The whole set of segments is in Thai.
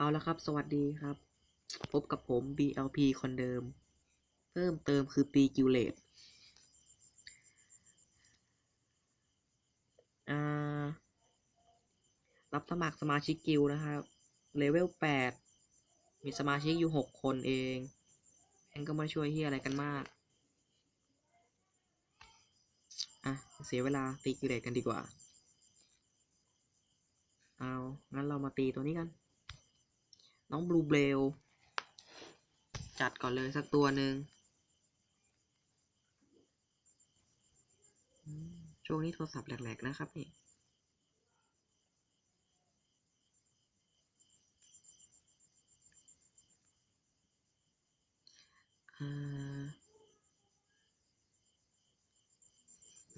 เอาละครับ สวัสดีครับ พบกับผม BLP คนเดิม เพิ่มเติมคือตีกิวเลตอ่ารับสมัครสมาชิกกิลด์นะครับเลเวลแปดมีสมาชิกอยู่หกคนเองแองก็ไมาช่วยเฮียอะไรกันมาก อะ เสียเวลาตีกิวเลตกันดีกว่า เอา งั้นเรามาตีตัวนี้กัน น้องบลูเบล จัดก่อนเลยสักตัวหนึ่งช่วงนี้โทรศัพท์แหลกๆนะครับนี่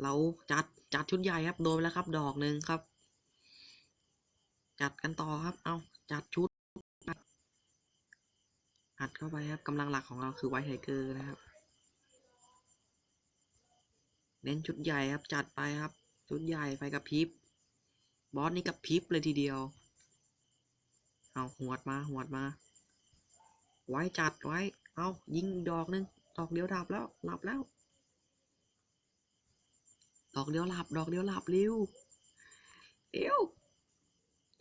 เราจัดจัดชุดใหญ่ครับ โดนแล้วครับ ดอกหนึ่งครับ จัดกันต่อครับ เอาจัดชุด ดเข้าไปครับกำลังหลักของเราคือไวท์ไทเกอร์นะครับ เน้นชุดใหญ่ครับจัดไปครับ ชุดใหญ่ไฟกับพิบบอสนี่กับพิบเลยทีเดียว เอาหวดมาหวดมา ไว้จัดไว้ เอายิงดอกหนึง ดอกเดียวดับแล้วหลับแล้ว ดอกเดียวหลับ ดอกเดียวหลับเร็วเร็ว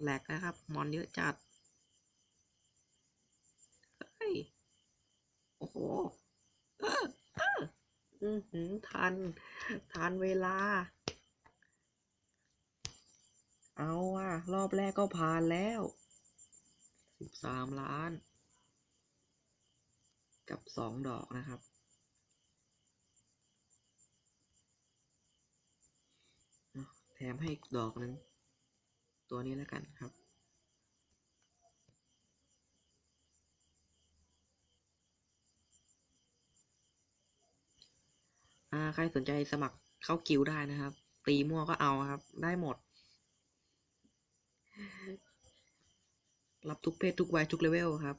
แหลกนะครับ มอนเยอะจัด เฮ้ย โอ้โหเออเอออือหือทัน ทันเวลา เอาว่ะ รอบแรกก็ผ่านแล้ว สิบสามล้าน กับสองดอกนะครับ แถมให้อีกดอกหนึ่ง ตัวนี้แล้วกันครับ อ่าใครสนใจสมัครเข้ากิวได้นะครับ ตีมั่วก็เอาครับ ได้หมด รับทุกเพศทุกวัยทุกเลเวลครับ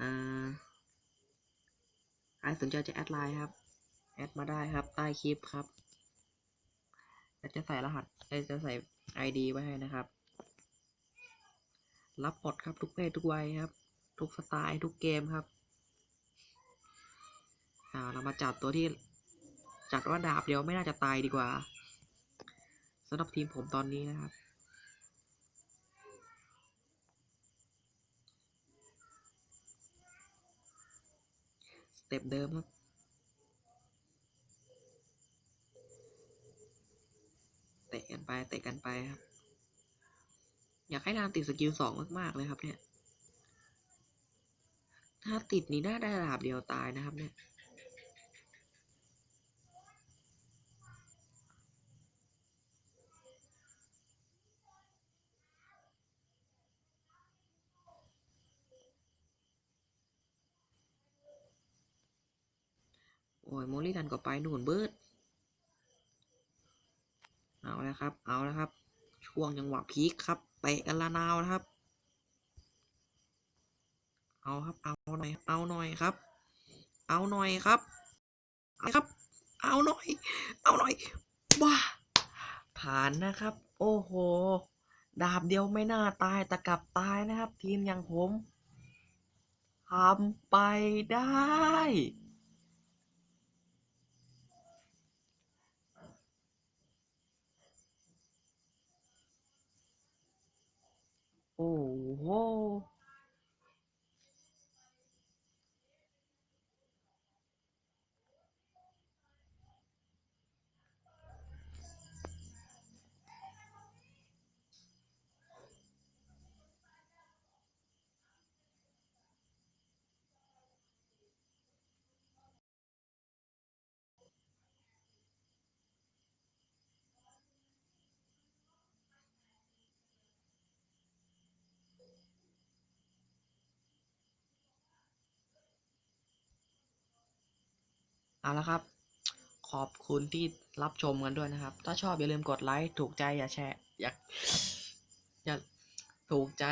อ่าใครสนใจจะแอดไลน์ครับ แอดมาได้ครับ ใต้คลิปครับแล้วจะใส่รหัสเอ้ยจะใส่ ID ไว้ให้นะครับ รับหมดครับ ทุกเพศทุกวัยครับ ทุกสไตล์ทุกเกมครับอ่าเรามาจัดตัวที่จัดว่าดาบเดียวไม่น่าจะตายดีกว่าสำหรับทีมผมตอนนี้นะครับสเต็ปเดิมครับเตะกันไปเตะกันไปครับ อยากให้รามติดสกิลสองมากๆเลยครับเนี่ย ถ้าติดนี่น่าได้ดาบเดียวตายนะครับเนี่ย โอ้ยโมลี่ดันก็ไปหนุนเบิร์ดเอาแล้วครับ เอาแล้วครับ ช่วงจังหวะพีคครับ เตะกันละนาวนะครับ เอาครับ เอาหน่อย เอาหน่อยครับ เอาหน่อยครับเอาครับ เอาหน่อย เอาหน่อย ว้า ผ่านนะครับ โอ้โห ดาบเดียวไม่น่าตายแต่กลับตายนะครับ ทีมอย่างผมทำไปได้ โอ้โห เอาละครับ ขอบคุณที่รับชมกันด้วยนะครับ ถ้าชอบอย่าลืมกดไลค์ถูกใจอย่าแชร์อย่าอย่าถูกใจ